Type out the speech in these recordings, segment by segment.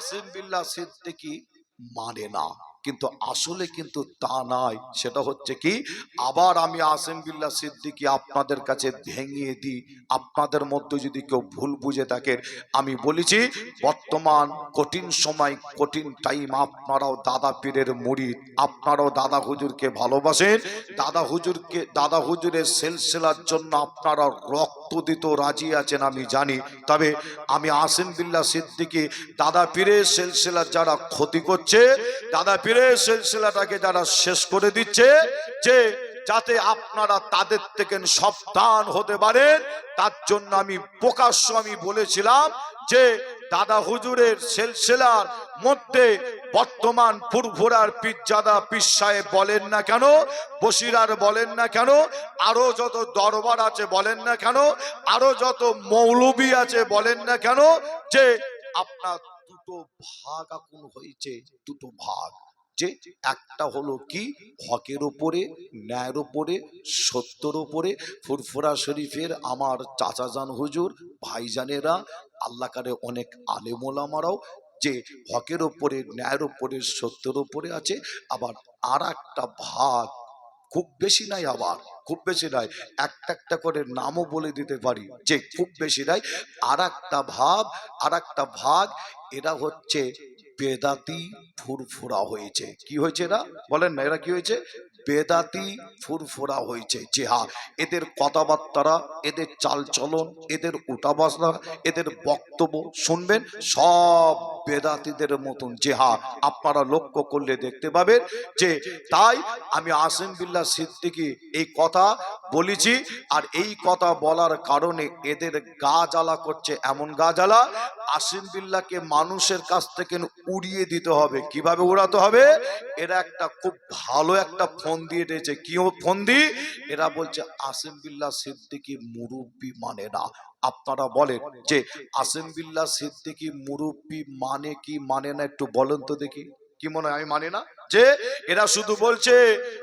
আসিম বিল্লাহ সিদ্দিকি মানে না। কিন্তু আসলে কিন্তু তা নয়। সেটা হচ্ছে কি, আবার আমি আসিম বিল্লাহ সিদ্দিকি আপনাদের কাছে ভেঙিয়ে দিই। আপনাদের মধ্যে যদি কেউ ভুল বুঝে থাকেন আমি বলেছি, বর্তমান কঠিন সময়, কঠিন টাইম আপনারাও দাদা পীরের মুড়িদ। আপনারাও দাদা হুজুরকে ভালোবাসেন। দাদা হুজুরকে, দাদা হুজুরের সেলসেলার জন্য আপনারা রক্ত দিতে রাজি আছেন আমি জানি। তবে আমি আসিম বিল্লা সিদ্দিকি, দাদা পীরে সেলসেলার যারা ক্ষতি করছে, দাদা পীরে সেলসেলাটাকে যারা শেষ করে দিচ্ছে, যে যাতে আপনারা তাদের থেকে সাবধান হতে পারেন, তার জন্য আমি প্রকাশ্য আমি বলেছিলাম যে দাদা হুজুরের সেলসেলার মধ্যে বর্তমান ফুরফুরার পিজ্জাদা পিসায় বলেন না কেন? বসিরার বলেন না কেন? আরও যত দরবার আছে বলেন না কেন? আরও যত মৌলবি আছে বলেন না কেন? যে আপনার দুটো ভাগ এখন হয়েছে, দুটো ভাগ। যে একটা হলো কি? হকের ওপরে ন্যায়ের ওপরে সত্যর ওপরে ফুরফুরা শরীফের আমার চাচাজান হুজুর, ভাইজানেরা আল্লাহ কারে অনেক আলেমোলামারাও যে হকের ওপরে ন্যায়ের ওপরে সত্যের ওপরে আছে। আবার আর একটা ভাগ, খুব বেশি নাই আবার, খুব বেশি নাই, একটা একটা করে নামও বলে দিতে পারি, যে খুব বেশি নাই। আর একটা ভাব আর একটা ভাগ, এরা হচ্ছে বেদাতি ফুরফুরা হয়েছে। কি হয়েছে এরা? বলেন না এরা কি হয়েছে? বেদাতি ফুরফুরা হয়েছে, যে হ্যাঁ এদের কথাবার্তারা, এদের চালচলন, এদের উঠাবাসনা, এদের বক্তব্য শুনবেন, সব বেদাতিদের মতন, যে হ্যাঁ আপনারা লক্ষ্য করলে দেখতে পাবেন যে তাই আমি আসিম বিল্লাহ সিদ্দিকি এই কথা বলেছি, আর এই কথা বলার কারণে এদের গা জ্বালা করছে এমন গা জ্বালা, আসিম বিল্লাহকে মানুষের কাছ থেকে উড়িয়ে দিতে হবে। কীভাবে উড়াতে হবে? এরা একটা খুব ভালো একটা ফোন দিয়ে দিয়েছে কি ফোন দি এরা বলছে আসিম বিল্লাহ সিদ্দিকি মুরব্বী মানে না। আপনারা বলেন যে আসিম বিল্লাহ সিদ্দিকি মুরব্বী মানে কি মানে না? একটু বলেন তো দেখি। কি মনে হয়, আমি মানে না? যে, এরা শুধু বলছে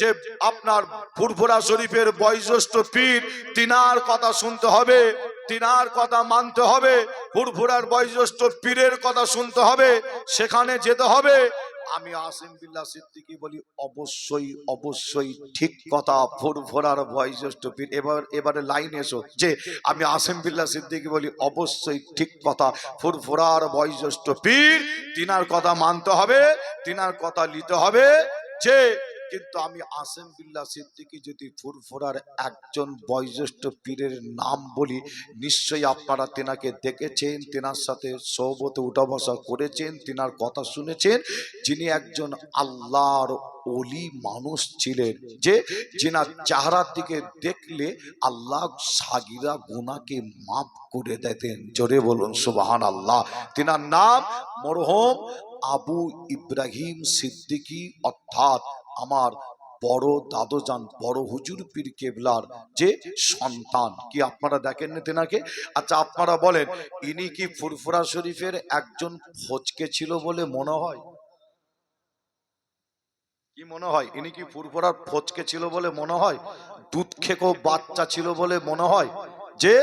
যে, আপনার ফুরফুরা শরীফের বয়োজ্যেষ্ঠ পীর, তিনার কথা শুনতে হবে, তিনার কথা মানতে হবে, ফুরফুরার বয়োজ্যেষ্ঠ পীরের কথা শুনতে হবে, সেখানে যেতে হবে আমি আসিম বিল্লা সিদ্দিকি বলি, অবশ্যই অবশ্যই ঠিক কথা ভোর ভোরার বয়োজ্যেষ্ঠ পীর। এবার, এবারে লাইন এসো যে আমি আসিম বিল্লা সিদ্দিকি বলি, অবশ্যই ঠিক কথা ফুরফুরার বয়োজ্যেষ্ঠ পীর, তিনার কথা মানতে হবে, তিনার কথা নিতে হবে যে কিন্তু আমি আসেম বিল্লাহ সিদ্দিকি যদি ফুরফুরার একজন বয়োজ্যেষ্ঠ পীরের নাম বলি, নিশ্চয়ই আপনারা তেনাকে দেখেছেন, তেনার সাথে সৌবতে উঠা বসা করেছেন, তেনার কথা শুনেছেন। যিনি একজন আল্লাহর অলি মানুষ ছিলেন যে, যিনার চেহারার দিকে দেখলে আল্লাহ সাগিরা গুনাকে মাফ করে দিতেন। জোরে বলুন সুবাহান আল্লাহ তিনার নাম মরহম আবু ইব্রাহিম সিদ্দিকী, অর্থাৎ আমার বড় দাদোজান, বড় হুজুর পীর কেবলার যে সন্তান। কি আপনারা দেখেন না তেনাকে? আচ্ছা আপনারা বলেন, ইনি কি ফুরফুরা শরীফের একজন ফচকে ছিল বলে মনে হয়? কি মনে হয়? ইনি কি ফুরফুরার ফচকে ছিল বলে মনে হয়? দুধ খেকো বাচ্চা ছিল বলে মনে হয়? যে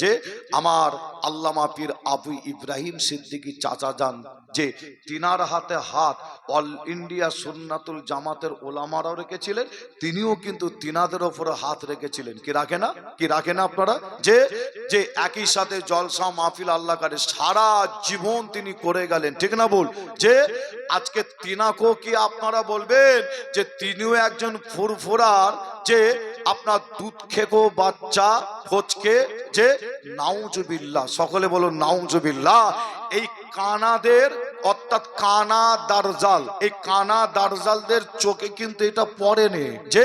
যে আমার আল্লামা পীর আবু ইব্রাহিম সিদ্দিকী চাচা যান, যে তিনার হাতে হাত অল ইন্ডিয়া সুন্নাতুল জামাতের ওলামারাও রেখেছিলেন, তিনিও কিন্তু তিনাদের ওপরে হাত রেখেছিলেন। কি রাখে না? কি রাখে না আপনারা? যে যে একই সাথে জলসা মাহফিল আল্লাহ করে সারা জীবন তিনি করে গেলেন। ঠিক না বল যে আজকে তিনাকেও কি আপনারা বলবেন যে তিনিও একজন ফুরফুরার, যে আপনার দুধ খেকো বাচ্চা খোঁজকে, যে নাউজুবিল্লাহ। সকলে বলো নাউজুবিল্লাহ। এই কানাদের অর্থাৎ কানা দারজাল। এই কানা দারজালদের চোখে কিন্তু এটা পড়ে নেই যে?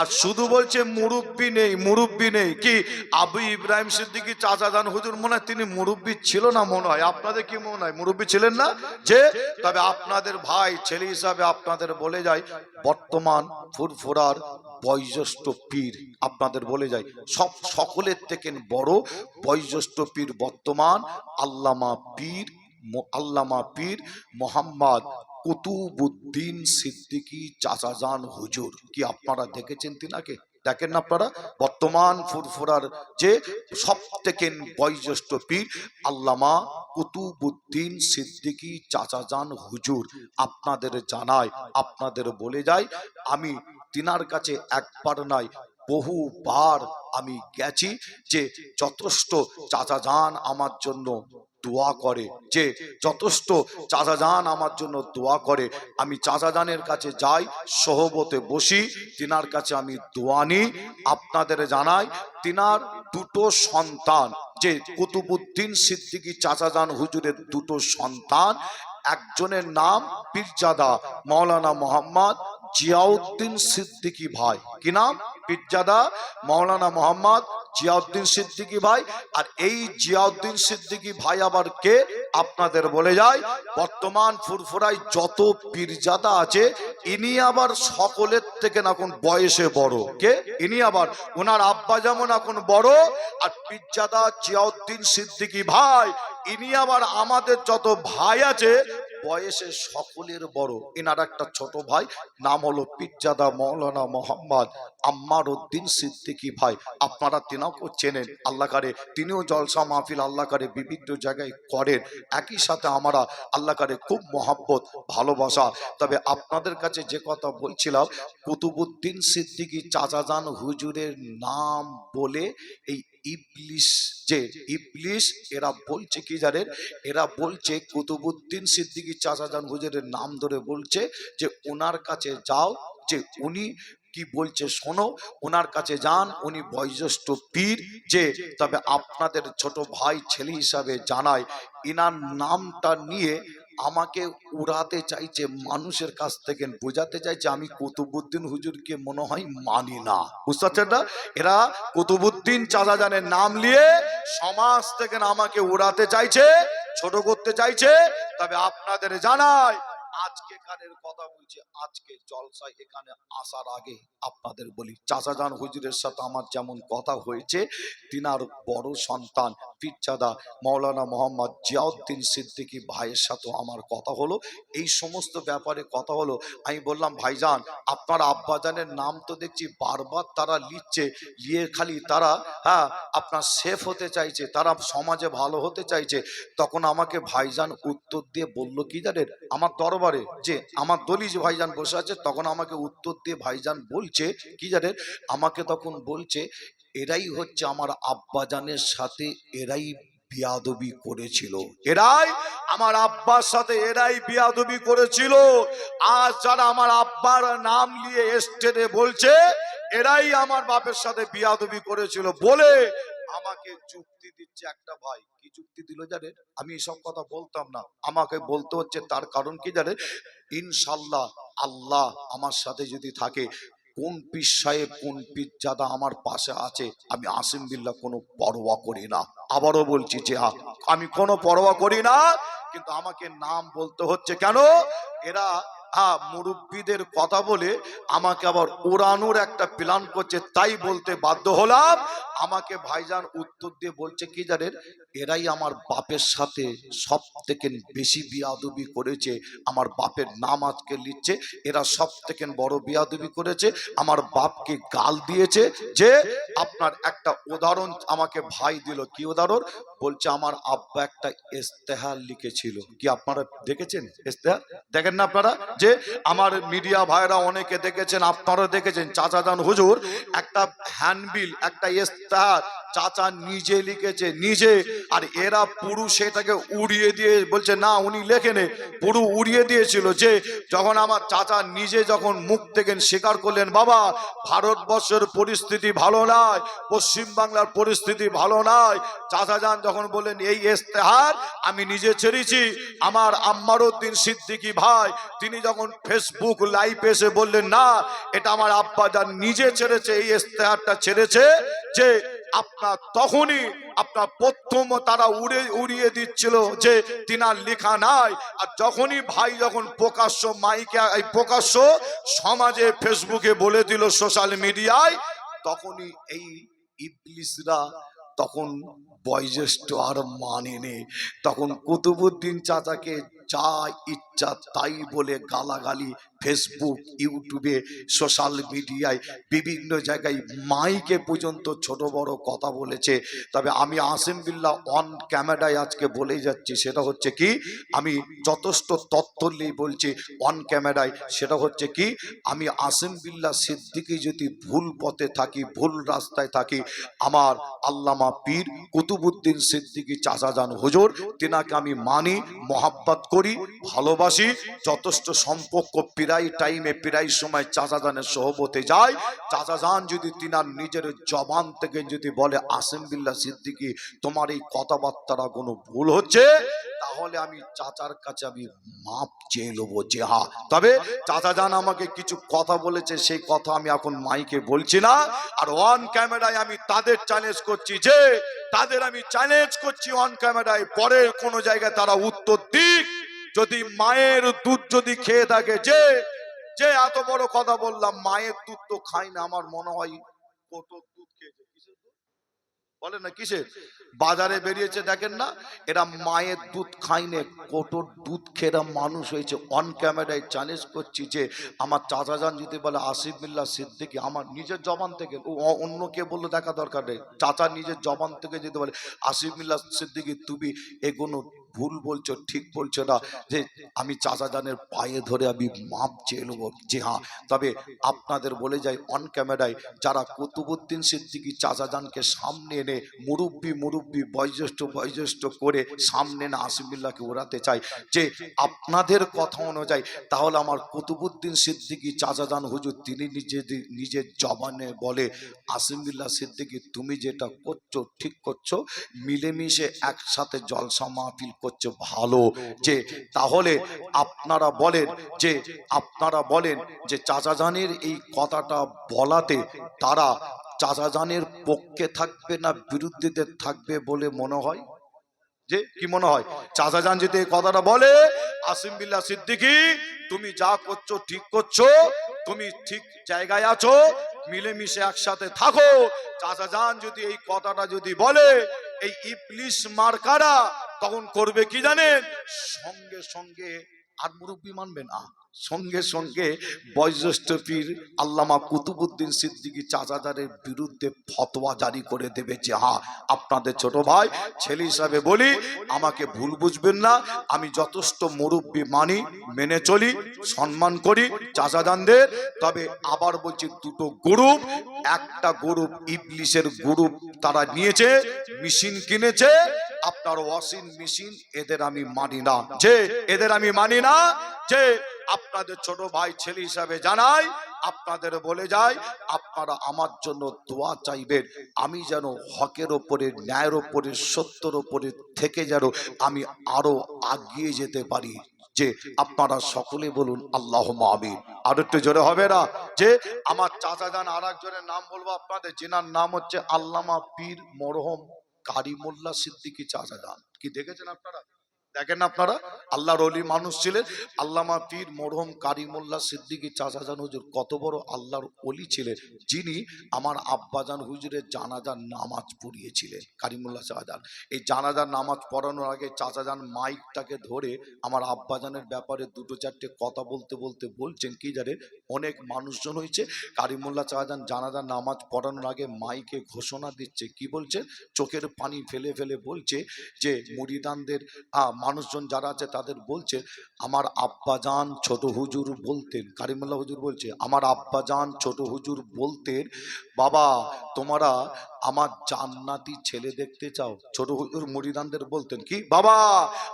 আর শুধু বলছে মুরব্বি নেই মুরব্বি নেই। কি? আবু ইব্রাহিম সিদ্দিকি চাচাজান হুজুর মনে হয় তিনি মুরব্বি ছিল না মনে হয়? আপনাদের কি মনে হয় মুরব্বি ছিলেন না? যে? তবে আপনাদের ভাই, ছেলে হিসাবে আপনাদের বলে যায়, বর্তমান ফুরফুরার বয়োজ্যেষ্ঠ পীর আপনাদের বলে যায়, সব সকলের থেকে বড় বয়োজ্যেষ্ঠ পীর বর্তমান আল্লামা পীর আল্লামা পীর মোহাম্মদ কুতুবুদ্দিন সিদ্দিকী চাচাজান হুজুর। কি আপনারা দেখেছেন তিনাকে? দেখেন না আপনারা? বর্তমান ফুরফুরার যে সব থেকে বয়োজ্যেষ্ঠ পীর, আল্লামা কুতুবুদ্দিন সিদ্দিকি চাচাজান হুজুর। আপনাদের জানায় আপনাদের বলে যায় আমি তিনার কাছে একবার নয়, বহুবার আমি গেছি যে যথেষ্ট চাচাজান আমার জন্য দোয়া করে যে, যথেষ্ট চাচাজান আমার জন্য দোয়া করে। আমি চাচাজানের কাছে যাই, সহবতে বসি, তিনার কাছে আমি দোয়া নিই, আপনাদের জানাই, তিনার দুটো সন্তান, যে কুতুবুদ্দিন সিদ্দিকি চাচাজান হুজুরের দুটো সন্তান, একজনের নাম পীরজাদা, মাওলানা মোহাম্মদ জিয়াউদ্দিন সিদ্দিকী ভাই। কি নাম? পীরজাদা, মাওলানা মোহাম্মদ জিয়াউদ্দিন সিদ্দিকী ভাই, আর এই জিয়াউদ্দিন সিদ্দিকী ভাই আবার কে? আপনাদের বলে যায়, বর্তমান ফুরফুরায় যত পীরজাদা আছে, ইনি আবার সকলের থেকে না এখন বয়সে বড়। কে? ইনি আবার। ওনার আব্বা যেমন এখন বড়, আর পীরজাদা জিয়াউদ্দিন সিদ্দিকী ভাই, ইনি আবার আমাদের যত ভাই আছে বয়সে সকলের বড়। এনার একটা ছোট ভাই, নাম হলো পিজ্জাদা মৌলানা মোহাম্মদ আম্মার উদ্দিন সিদ্দিকী ভাই। আপনারা তিনাকেও চেনেন, আল্লাহ কারে। তিনিও জলসা মাহফিল আল্লাহ কারে বিভিন্ন জায়গায় করেন। একই সাথে আমরা আল্লাহ কারে খুব মহাব্বত, ভালোবাসা। তবে আপনাদের কাছে যে কথা বলছিলাম কুতুবুদ্দিন সিদ্দিকী চাচাজান হুজুরের নাম বলে এই ইবলিশ যে ইবলিশ এরা বলছে কি জানেন? এরা বলছে কুতুবুদ্দিন সিদ্দিকী চাচাজান হুজুরের নাম ধরে বলছে যে ওনার কাছে যাও, যে উনি কি বলছে শোনো, ওনার কাছে যান, উনি বয়োজ্যেষ্ঠ পীর, যে তবে আপনাদের ছোট ভাই ছেলে হিসাবে জানায়। ইনার নামটা নিয়ে আমাকে উড়াতে চাইছে, মানুষের কাছ থেকে বোঝাতে চাইছে, আমি কুতুবুদ্দিন হুজুরকে মনে হয় মানি না। বুঝতে পারছেন না? এরা কুতুবুদ্দিন চাচাজানের নাম নিয়ে সমাজ থেকে আমাকে উড়াতে চাইছে, ছোট করতে চাইছে, তবে আপনাদের জানাই আজকে কানের কথা বলছি, আজকে জলসায় এখানে আসার আগে আপনাদের বলি চাচা চাচাজান হুজুরের সাথে আমার যেমন কথা হয়েছে, তিনার বড় সন্তান পিরচাদা মৌলানা মোহাম্মদ জিয়াউদ্দিন সিদ্দিকী ভাইয়ের সাথেও আমার কথা হলো। এই সমস্ত ব্যাপারে কথা হলো, আমি বললাম, ভাইজান, আপনার আব্বাজানের নাম তো দেখছি, বারবার তারা লিখছে, লিয়ে খালি তারা হ্যাঁ আপনার সেফ হতে চাইছে, তারা সমাজে ভালো হতে চাইছে। তখন আমাকে ভাইজান উত্তর দিয়ে বলল, কি জানেন, আমার দরবারে যে আমার দলিজ ভাইজান বসে আছে, তখন আমাকে উত্তর দিয়ে ভাইজান বলছে, কি জানেন আমাকে তখন বলছে, এরাই হচ্ছে আমার আব্বাজানের সাথে এরাই বিয়াদবি করেছিল। এরাই আমার আব্বার সাথে এরাই বিয়াদবি করেছিল। আজ যারা আমার আব্বার নাম নিয়ে এস্টেটে বলছে, এরাই আমার বাপের সাথে বিয়াদবি করেছিল। বলে আমাকে যুক্তি দিচ্ছে একটা ভাই। কি যুক্তি দিল জানে আমি এসব কথা বলতাম না। আমাকে বলতে হচ্ছে তার কারণ কি জানে ইনশাল্লাহ আল্লাহ আমার সাথে যদি থাকে, কোন পীর সাহেব, কোন পীর জাদা আমার পাশে আছে, আমি আসিম বিল্লাহ কোনো পরোয়া করি না। আবারও বলছি যে আমি কোনো পরোয়া করি না, কিন্তু আমাকে নাম বলতে হচ্ছে কেন? এরা হ্যাঁ মুরব্বীদের কথা বলে আমাকে আবার উড়ানোর একটা প্ল্যান করছে, তাই বলতে বাধ্য হলাম। আমাকে ভাইজান উত্তর দিয়ে বলছে, কি জানেন, এরাই আমার বাপের সাথে সব থেকে বেশি বিয়াদুবি করেছে। আমার বাপের নাম আজকে লিখছে, এরা সব থেকে বড় বিয়াদুবি করেছে। আমার বাপকে গাল দিয়েছে যে, আপনার একটা উদাহরণ আমাকে ভাই দিল। কি উদাহরণ? বলছে, আমার আব্বা একটা ইস্তেহার লিখেছিল। কি আপনারা দেখেছেন ইস্তেহার দেখেন না আপনারা? যে আমার মিডিয়া ভাইরা অনেকে দেখেছেন, আপনারা দেখেছেন, চাচা জান, হুজুর, একটা হ্যান্ডবিল, একটা ইস্তেহার চাচা নিজে লিখেছে, নিজে। আর এরা পুরু সেটাকে উড়িয়ে দিয়ে বলছে, না, উনি লেখেনে। পুরু উড়িয়ে দিয়েছিল যে, যখন আমার চাচা নিজে যখন মুখ থেকে স্বীকার করলেন, বাবা, ভারতবর্ষের পরিস্থিতি ভালো নয়, পশ্চিম বাংলার পরিস্থিতি ভালো নয়। চাচা যান যখন বললেন, এই ইস্তেহার আমি নিজে ছেড়েছি। আমার আম্মার উদ্দিন সিদ্দিকি ভাই, তিনি যখন ফেসবুক লাইভ এসে বললেন, না, এটা আমার আব্বা যান নিজে ছেড়েছে, এই ইস্তেহারটা ছেড়েছে যে আপনার তখনই আপনার প্রথম তারা উড়ে, উড়িয়ে দিচ্ছিল যে তিনার লেখা নাই। আর যখনই ভাই যখন প্রকাশ্য মাইকে, এই প্রকাশ্য সমাজে ফেসবুকে বলে দিল সোশ্যাল মিডিয়ায়, তখনই এই ইবলিসরা তখন বয়োজ্যেষ্ঠ আর মানে নে তখন কুতুবুদ্দিন চাচাকে যা ইচ্ছা তাই বলে গালাগালি ফেসবুক ইউটিউবে সোশ্যাল মিডিয়ায় বিভিন্ন জায়গায় মাইকে পর্যন্ত ছোট বড় কথা বলেছে। তবে আমি আসিম বিল্লাহ অন ক্যামেরায় আজকে বলেই যাচ্ছি, সেটা হচ্ছে কি, আমি যথেষ্ট তথ্য নিয়ে বলছি অন ক্যামেরায় সেটা হচ্ছে কি, আমি আসিম বিল্লাহ সিদ্দিকি যদি ভুল পথে থাকি, ভুল রাস্তায় থাকি, আমার আল্লামা পীর কুতুবুদ্দিন সিদ্দিকি চাচাজান হুজুর, তেনাকে আমি মানি, মহাব্বত করি, ভালোবাসি, যথেষ্ট সম্পর্ক প্রায় টাইমে প্রায় সময় চাচাজানের সহবতে যায়। চাচাজান যদি তিনার নিজের জবান থেকে যদি বলে, আসিম সিদ্দিকি, তোমার এই কথাবার্তারা কোনো ভুল হচ্ছে? তাহলে আমি চাচার কাছে আমি মাপ চেয়ে নেব যে হা। তবে চাচা যান আমাকে কিছু কথা বলেছে, সেই কথা আমি এখন মাইকে বলছি না। আর অন ক্যামেরায় আমি তাদের চ্যালেঞ্জ করছি যে, তাদের আমি চ্যালেঞ্জ করছি অন ক্যামেরায় পরের কোনো জায়গায় তারা উত্তর দিক। যদি মায়ের দুধ যদি খেয়ে থাকে, যে যে এত বড় কথা বললাম, মায়ের দুধ তো খাই না, আমার মনে হয় কত দুধ খেয়েছে? বলে না, কিসের? বাজারে বেরিয়েছে, দেখেন না, এরা মায়ের দুধ খাইনে কোটোর দুধ খেয়ে মানুষ হয়েছে। অন ক্যামেরায় চ্যালেঞ্জ করছি যে, আমার চাচা যান যদি বলে, আসিফ বিল্লাহ সিদ্দিকি, আমার নিজের জবান থেকে অন্য কে বলল দেখা দরকার নেই। চাচা নিজের জবান থেকে যদি বলে, আসিফ বিল্লাহ সিদ্দিকি, তুমি এগুলো ভুল বলছো, ঠিক বলছো না, যে আমি চাচা জানের পায়ে ধরে আমি মাপ চেয়ে নেব। যে হ্যাঁ তবে আপনাদের বলে যাই অন ক্যামেরায় যারা কুতুবুদ্দিন সিদ্দিকি চাচা জানকে সামনে এনে মুরব্বি মুরব্বি বয়োজ্যেষ্ঠ বয়োজ্যেষ্ঠ করে সামনে না আসিমুল্লাহকে ওড়াতে চাই যে আপনাদের কথা অনুযায়ী, তাহলে আমার কুতুবুদ্দিন সিদ্দিকি চাচা জান হুজুর তিনি নিজে নিজের জবানে বলে আসিমুল্লাহ সিদ্দিকি তুমি যেটা করছ, ঠিক করছ, মিলেমিশে একসাথে জলসা মাহফিল করছ ভালো যে তাহলে আপনারা বলেন যে আপনারা বলেন যে চাচাজানের এই কথাটা বলাতে তারা চাচাজানের পক্ষে থাকবে না বিরুদ্ধেদের থাকবে বলে মনে হয়? যে কি মনে হয়? চাচাজান যদি এই কথাটা বলে আসিম বিল্লাহ সিদ্দিকি তুমি যা করছ ঠিক করছ তুমি ঠিক জায়গায় আছো মিলেমিশে একসাথে থাকো। চাচাজান যদি এই কথাটা যদি বলে এই ইবলিশ মার্কারা তখন করবে কি জানেন? সঙ্গে সঙ্গে, আর মুরব্বী মানবে না। সঙ্গে সঙ্গে বয়োজ্যেষ্ঠ পীর আল্লামা কুতুবুদ্দিন সিদ্দিকি চাচাদারের বিরুদ্ধে ফতোয়া জারি করে দেবে যে হ্যাঁ আপনাদের ছোট ভাই, ছেলে হিসাবে বলি, আমাকে ভুল বুঝবেন না। আমি যথেষ্ট মুরব্বী মানি, মেনে চলি, সম্মান করি চাচাদানদের। তবে আবার বলছি, দুটো গ্রুপ, একটা গ্রুপ ইবলিশের গ্রুপ তারা নিয়েছে, মেশিন কিনেছে আপনার ওয়াশিং মেশিন এদের আমি মানি না। যে এদের আমি মানি না, যে আপনাদের ছোট ভাই ছেলে হিসাবে জানাই, আপনাদের বলে যায়, আপনারা আমার জন্য দোয়া চাইবেন। আমি যেন হকের ওপরে, ন্যায়ের ওপরে, সত্যর ওপরে থেকে যেন আমি আরও আগিয়ে যেতে পারি। যে আপনারা সকলে বলুন আল্লাহ আমিন। আর একটু জোরে হবে না? যে আমার চাচা যান আর একজনের নাম বলব আপনাদের, যেনার নাম হচ্ছে আল্লামা পীর মরহম। কারিমুল্লাহ সিদ্দিকী চাচা যান কি দেখেছেন আপনারা দেখেন আপনারা? আল্লাহর অলি মানুষ ছিলেন। আল্লামা পীর মরহম কারিমুল্লাহ সিদ্দিকী চাচাজান হুজুর কত বড় আল্লাহর অলি ছিলেন। যিনি আমার আব্বাজান হুজুরের জানাজার নামাজ পড়িয়েছিলেন, কারিমুল্লাহ চাচাজান। এই জানাজার নামাজ পড়ানোর আগে চাচাজান মাইকটাকে ধরে আমার আব্বাজানের ব্যাপারে দুটো চারটে কথা বলতে বলতে বলছেন, কি জানেন অনেক মানুষজন হয়েছে, কারিমুল্লাহ চাচাজান জানাজার নামাজ পড়ানোর আগে মাইকে ঘোষণা দিচ্ছে, কি বলছে? চোখের পানি ফেলে ফেলে বলছে যে, মুরিদানদের মানুষজন যারা আছে তাদের বলছে, আমার আব্বাজান ছোট হুজুর বলতেন। কারিমুল্লাহ হুজুর বলছে, আমার আব্বাজান ছোট হুজুর বলতেন, বাবা তোমরা আমার জান্নাতি ছেলে দেখতে চাও। ছোট হুজুর মুরিদানদের বলতেন, কি? বাবা,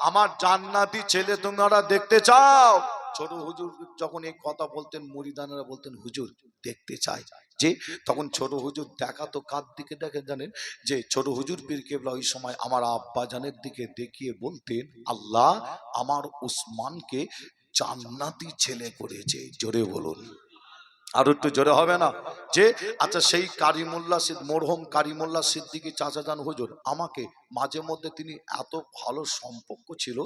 আমার জান্নাতি ছেলে তোমরা দেখতে চাও? ছোট হুজুর যখন এই কথা বলতেন, মুরিদানেরা বলতেন, হুজুর, দেখতে চাই। যে তখন ছোট হুজুর দেখাতো কার দিকে দেখে জানেন? যে ছোট হুজুর পীর কেবলা ওই সময় আমার আব্বাজানের দিকে দেখিয়ে বলতেন, আল্লাহ আমার উসমানকে জান্নাতি ছেলে করেছে। জোরে বলুন। আর একটু জোরে হবে না? যে আচ্ছা সেই কারিমুল্লা সিদ, মরহম কারিমুল্লা সিদ্দিকি চাচা চাচাজান হুজুর, আমাকে মাঝে মধ্যে তিনি এত ভালো সম্পর্ক ছিল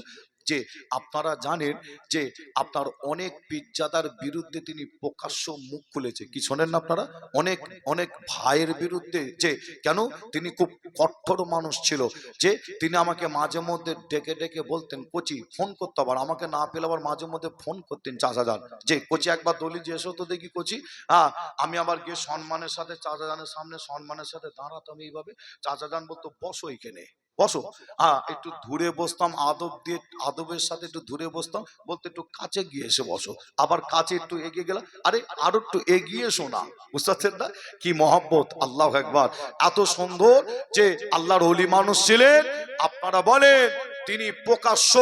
যে আপনারা জানেন যে আপনার অনেক পিজ্জাদার বিরুদ্ধে তিনি প্রকাশ্য মুখ খুলেছে। কি শোনেন না আপনারা? অনেক অনেক ভাইয়ের বিরুদ্ধে যে, কেন? তিনি খুব কঠোর মানুষ ছিল। যে, তিনি আমাকে মাঝে মধ্যে ডেকে ডেকে বলতেন, কোচি, ফোন করতে আবার। আমাকে না পেলে আবার মাঝে মধ্যে ফোন করতেন চাচা যান যে, কোচি, একবার দলি যে এসো তো দেখি কোচি। হ্যাঁ আমি আবার গিয়ে সম্মানের সাথে চাচা জানের সামনে সম্মানের সাথে দাঁড়াতাম এইভাবে। চাচা যান বলতো, বসো এখানে। বসো। হ্যাঁ একটু ধরে বসতাম আদব দিয়ে আদবের সাথে একটু ধরে বসতাম বলতে একটু কাছে গিয়ে এসে বসো। আবার কাছে একটু এগিয়ে গেলাম আরে আরও একটু এগিয়ে এসো না বুঝতে পারছেন না? কি মহব্বত আল্লাহ একবার এত সুন্দর যে আল্লাহর অলি মানুষ ছিলেন আপনারা বলেন তিনি প্রকাশ্য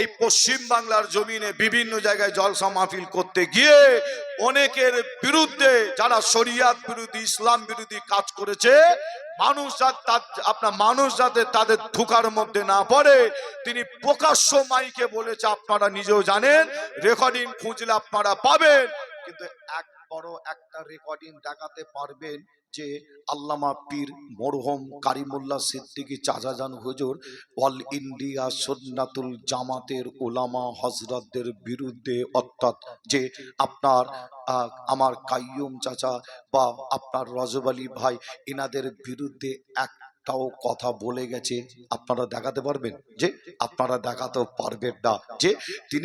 এই পশ্চিম বাংলার জমিনে বিভিন্ন জায়গায় জলসা মাহফিল করতে গিয়ে অনেকের বিরুদ্ধে যারা শরিয়াত বিরোধী, ইসলাম বিরোধী কাজ করেছে, মানুষ আপনার মানুষ যাতে তাদের ধোকার মধ্যে না পড়ে, তিনি প্রকাশ্য মাইকে বলেছে, আপনারা নিজেও জানেন, রেকর্ডিং খুঁজলে আপনারা পাবেন, কিন্তু এক বড় একটা রেকর্ডিং দেখাতে পারবেন যে আল্লামা পীর মরহম কারিমুল্লাহ সিদ্দিকী চাচাজান হুজুর অল ইন্ডিয়া সুন্নাতুল জামাতের ওলামা হজরতদের বিরুদ্ধে, অর্থাৎ যে আপনার আমার কাইয়ুম চাচা বা আপনার রজব ভাই এনাদের বিরুদ্ধে একটাও কথা বলে গেছে। আপনারা দেখাতে পারবেন? যে আপনারা দেখাতেও পারবেন না। যে তিনি